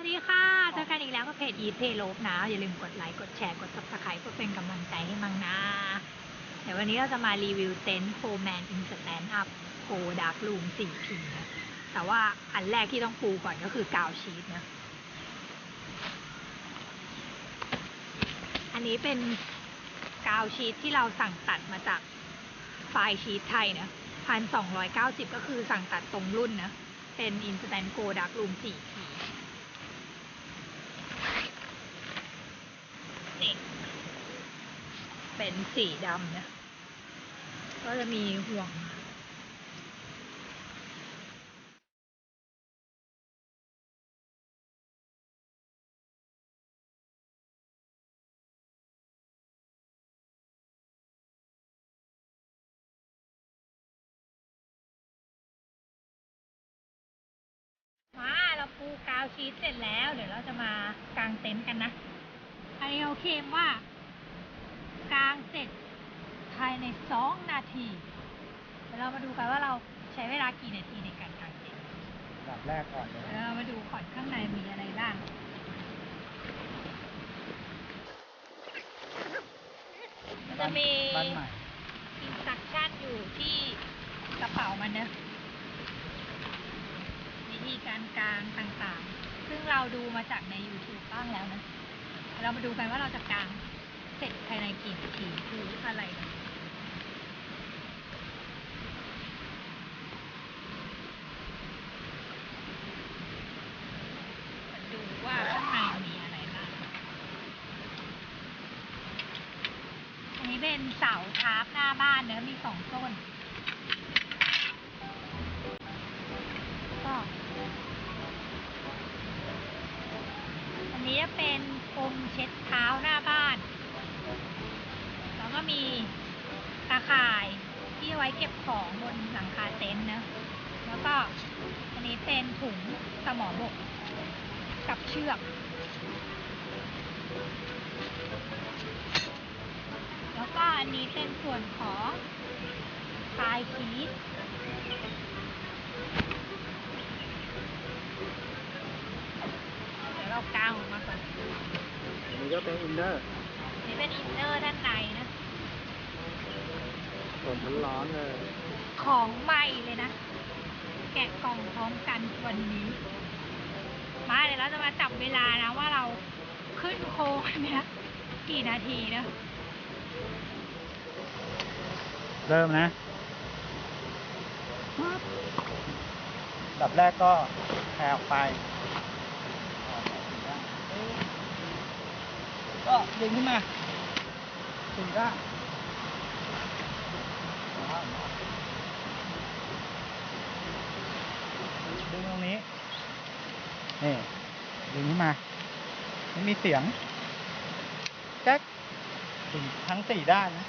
วัสดีค่ะ เจอกันอีกแล้วกับเพจอีทเพโลบนะ อย่าลืมกดไลค์ กดแชร์ กด subscribe เพื่อเป็นกำลังใจให้มังนะ เดี๋ยววันนี้เราจะมารีวิวเต็นท์โฟแมนอินสแตนด์อัพโฟดาร์กรูมสี่พีนะแต่ว่าอันแรกที่ต้องปูก่อนก็คือกาวชีตนะ อันนี้เป็นกาวชีตที่เราสั่งตัดมาจากไฟล์ชีตไทยนะพันสองร้อยเก้าสิบก็คือสั่งตัดตรงรุ่นนะ เป็น Instant Go Dark Room 4 p นี่ เป็นสีดำนะ ก็จะมีห่วงมาเราปูกาวชีสเสร็จแล้ว เดี๋ยวเราจะมากางเต็นท์กันนะอันนี้เราเคลมว่า กางเสร็จภายในสองนาทีเดี๋ยวเรามาดูกันว่าเราใช้เวลากี่นาทีในการกางเต็นท์ดับแรกก่อนเลยเดี๋ยวเรามาดูก่อนข้างในมีอะไรบ้างมันจะมี บ้านใหม่อินสตักชั่นอยู่ที่กระเป๋ามันนะวิธีการกางต่างๆ ซึ่งเราดูมาจากใน YouTube บ้างแล้วนะ เรามาดูกันว่าเราจะกาง เสร็จภายในกี่นาทีคืออะไรดูว่าข้างในมีอะไรบ้างอันนี้เป็นเสาทาร์ปหน้าบ้านเนอะมีสองต้น ก็อันนี้จะเป็นพรมเช็ดเท้าหน้าบ้าน แล้วก็มีตาข่ายที่ไว้เก็บของบนหลังคาเต็นท์นะ แล้วก็อันนี้เป็นถุงสมอบกกับเชือก แล้วก็อันนี้เป็นส่วนของพายชีสเดี๋ยวเรากางออกมาก่อนอันนี้ก็เป็นอินเนอร์ นี่เป็นอินเนอร์ด้านในนะส ดร้อนๆเลยของใหม่เลยนะ แกะกล่องพร้อมกันวันนี้ มาเดี๋ยวเราจะมาจับเวลานะว่าเราขึ้นโค้งอันเนี้ยกี่นาทีนะเริ่มนะดับแรกก็แผ่ออกไป ก็ดึงขึ้นมาถึงก็ดึงตรงนี้ นี่ ดึงขึ้น มาไม่มีเสียงแจ๊กถึงทั้งสี่ด้านนะ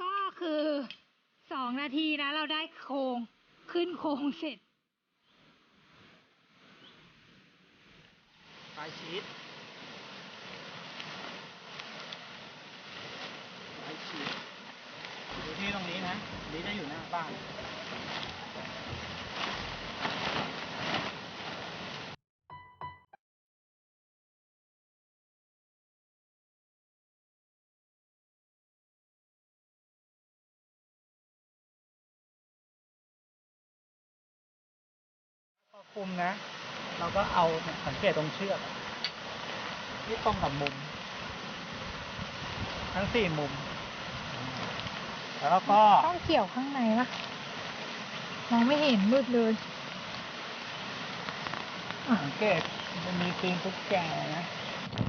ก็คือสองนาทีนะ เราได้โครงขึ้นโครงเสร็จ ปลายชีสปลายชีสดูที่ตรงนี้นะอันนี้จะอยู่หน้าบ้านพอคุมนะ เราก็เอาเนี่ยสังเกตตรงเชือกอะที่ตรงกับมุม ทั้งสี่มุม แล้วก็ต้องเกี่ยวข้างในปะมองไม่เห็นมืดเลยสังเกตมันมีตีนตุ๊กแกนะ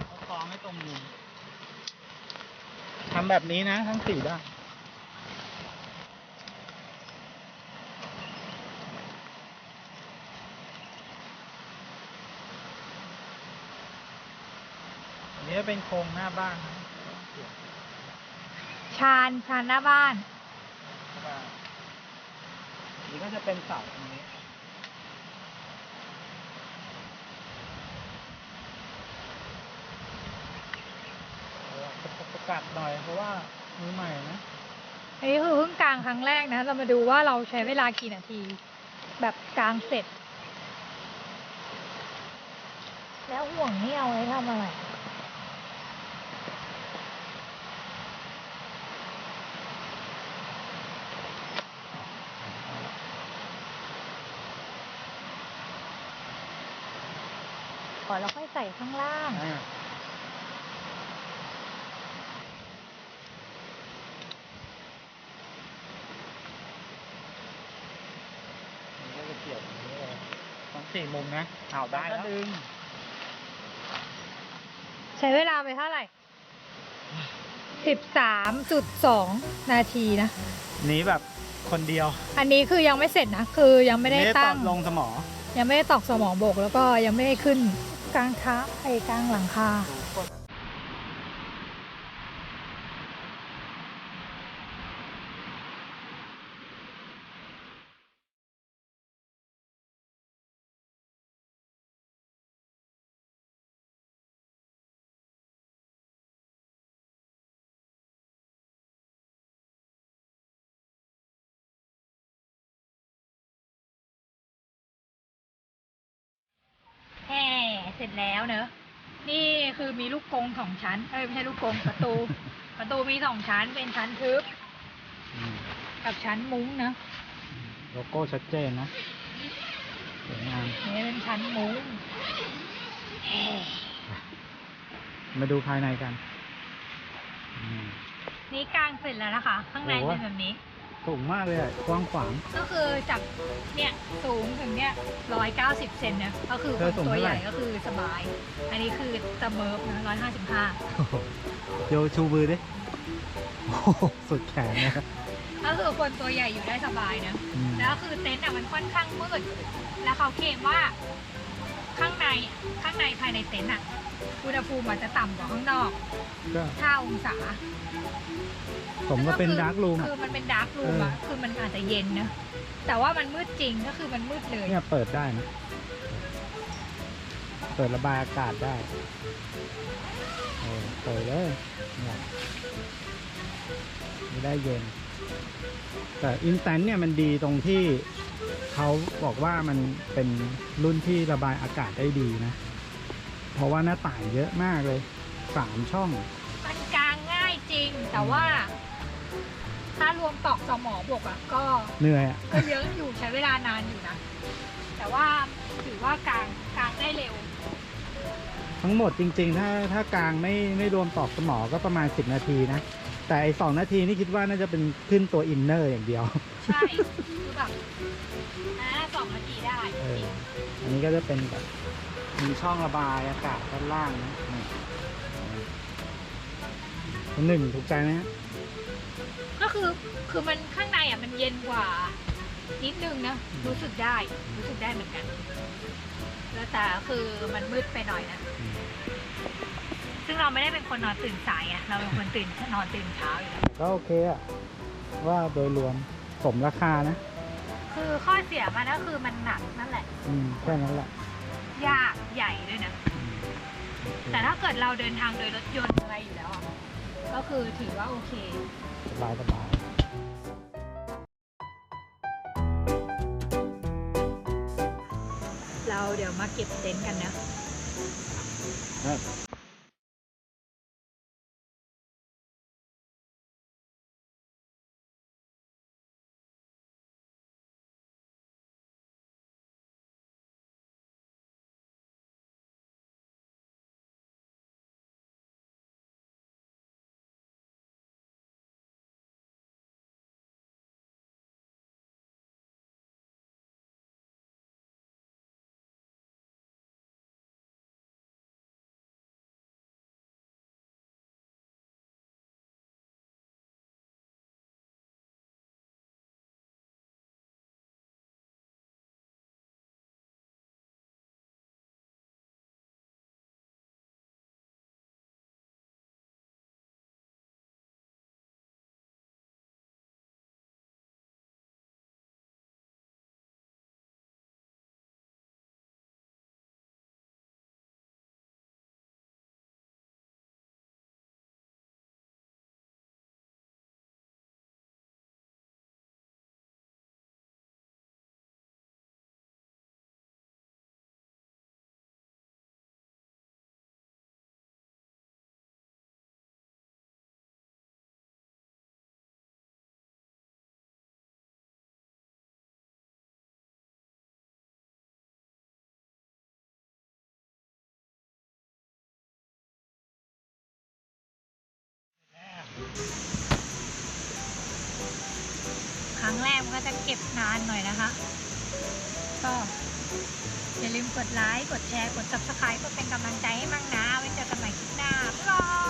เขาคล้องให้ตรงมุมทำแบบนี้นะ ทั้งสี่ด้าน จะเป็นโครงหน้าบ้านนะชานชานหน้าบ้านนี่ก็จะเป็นเสาตรงนี้ ปรกาศหน่อยเพราะว่ามือใหม่นะอันนี้คือเพิ่งกลางครั้งแรกนะ เรามาดูว่าเราใช้เวลากี่นาที แบบกลางเสร็จ แล้วห่วงนี่เอาไว้ทำอะไร ก่อนเราค่อยใส่ข้างล่าง อ่ามันก็จะเกี่ยวอย่างนี้เลยทั้งสี่มุมนะเอาได้แล้วดึงใช้เวลาไปเท่าไหร่สิบสามจุดสองนาทีนะนี้แบบคนเดียวอันนี้คือยังไม่เสร็จนะ คือยังไม่ได้ตอตั้นงลงสมอยังไม่ได้ตอกสมองบกแล้วก็ยังไม่ได้ขึ้น กลางท้าไอ้กลางหลังคา แห่ เสร็จแล้วเนอะ นี่คือมีลูกกรงสองชั้น เอ้ยไม่ใช่ลูกกรงประตู ประตูมีสองชั้นเป็นชั้นทึบอืมกับชั้นมุ้งนะโลโก้ชัดเจนนะสวยงามนี่เป็นชั้นมุ้งแห่มาดูภายในกันอืมนี่กลางเสร็จแล้วนะคะ ข้างในโอ้เป็นแบบนี้ สูงมากเลยอะกว้างขวาง ก็คือจากเนี่ยสูงถึงเนี่ยร้อยเก้าสิบเซนนะก็คือเธคอนสูงตัวเท่าใหไหร่ ญ่ก็คือสบาย อันนี้คือสเมิร์ฟนะร้อยห้าสิบห้าโยชูมือดิโอ้โหสุดแขนเลยก็คือคนตัวใหญ่อยู่ได้สบายนะ อืมแล้วคือเต็นท์อะมันค่อนข้างมืด แล้วเขาเคลมว่า ข้างในข้างในภายในเต็นท์อะ อุณหภูมิอาจจะต่ำกว่าข้างนอกก็5องศาผมก็เป็นคือดาร์กรูมคือมันเป็นดาร์กรูมอะคือมันอาจจะเย็นนะแต่ว่ามันมืดจริงก็คือมันมืดเลย เนี่ยเปิดได้นะ เปิดระบายอากาศได้เออเปิดเลยเนี่ยไม่ได้เย็น แต่อินแตนเนี่ยมันดีตรงที่เขาบอกว่ามันเป็นรุ่นที่ระบายอากาศได้ดีนะ เพราะว่าหน้าต่างเยอะมากเลยสามช่อง มันกลางง่ายจริงแต่ว่า ถ้ารวมตอกสมอบวกอะก็เหนื่อยอะก็เยอะอยู่ใช้เวลานานอยู่นะ แต่ว่าถือว่ากลางกลางได้เร็ว ทั้งหมดจริง ๆ ถ้าถ้ากลางไม่ไม่รวมตอกสมอก็ประมาณ 10 นาทีนะ แต่ไอ้สองนาทีนี่คิดว่าน่าจะเป็นขึ้นตัวอินเนอร์อย่างเดียว ใช่คือแบบอ่าสองนาทีได้ เอออันนี้ก็จะเป็นแบบ มีช่องระบายอากาศด้านล่างนะนี่คุณหนึ่งถูกใจไหมฮะก็คือคือมันข้างในอะมันเย็นกว่านิดนึงนะรู้สึกได้รู้สึกได้เหมือนกัน แล้วแต่คือมันมืดไปหน่อยนะ ซึ่งเราไม่ได้เป็นคนนอนตื่นสายอะ เราเป็นคนตื่นนอนตื่นเช้าอยู่แล้วก็โอเคอะว่าโดยรวมสมราคานะ คือข้อเสียมันก็คือมันหนักนั่นแหละ อืมแค่นั้นแหละ ยากใหญ่ด้วยนะอืมแต่ถ้าเกิดเราเดินทางโดยรถยนต์อะไรอยู่แล้วอะก็คือถือว่าโอเค สบายสบายเราเดี๋ยวมาเก็บเต็นท์กันนะ ครั้งแรกมันก็จะเก็บนานหน่อยนะคะ ก็อย่าลืมกดไลค์ กดแชร์ กด subscribe เพื่อเป็นกำลังใจให้มั่งนะ ไว้เจอกันใหม่คลิปหน้าบ๊ายบาย